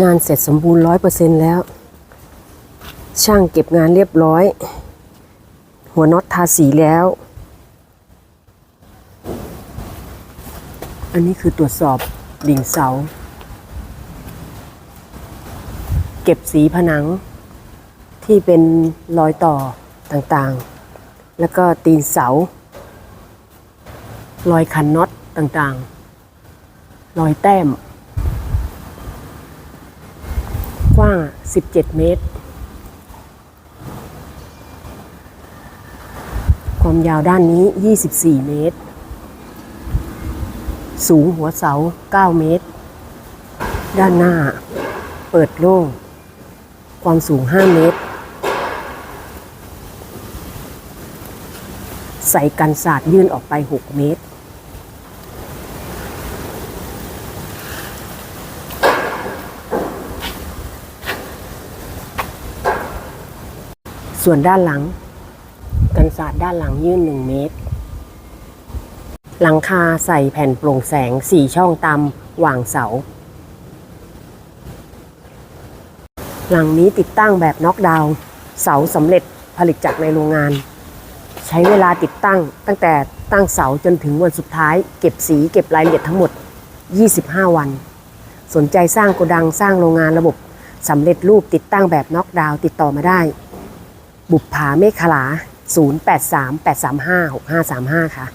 งานเสร็จสมบูรณ์ร้อยเปอร์เซ็นแล้ว ช่างเก็บงานเรียบร้อย หัวน็อตทาสีแล้ว อันนี้คือตรวจสอบดิ่งเสา เก็บสีผนังที่เป็นรอยต่อต่างๆ แล้วก็ตีนเสา รอยคันน็อตต่างๆ รอยแต้ม ก ว้าง 17 เมตร ความยาวด้านนี้ 24 เมตร สูงหัวเสา 9 เมตร ด้านหน้า เปิดโล่ง ความสูง 5 เมตร ใส่กันศาสตร์ยื่นออกไป 6 เมตร ส่วนด้านหลัง กันศาสตร์ด้านหลังยื่น 1 เมตร หลังคาใส่แผ่นโปร่งแสง 4 ช่องตามหว่างเสา หลังนี้ติดตั้งแบบน็อกดาวน์เสาสำเร็จผลิตจากในโรงงาน ใช้เวลาติดตั้งตั้งแต่ตั้งเสาจนถึงวันสุดท้าย เก็บสีเก็บรายละเอียดทั้งหมด 25 วัน สนใจสร้างโกดังสร้างโรงงานระบบสำเร็จรูปติดตั้งแบบน็อกดาวน์ติดต่อมาได้ บุพภาเมฆลา 0838356535 ค่ะ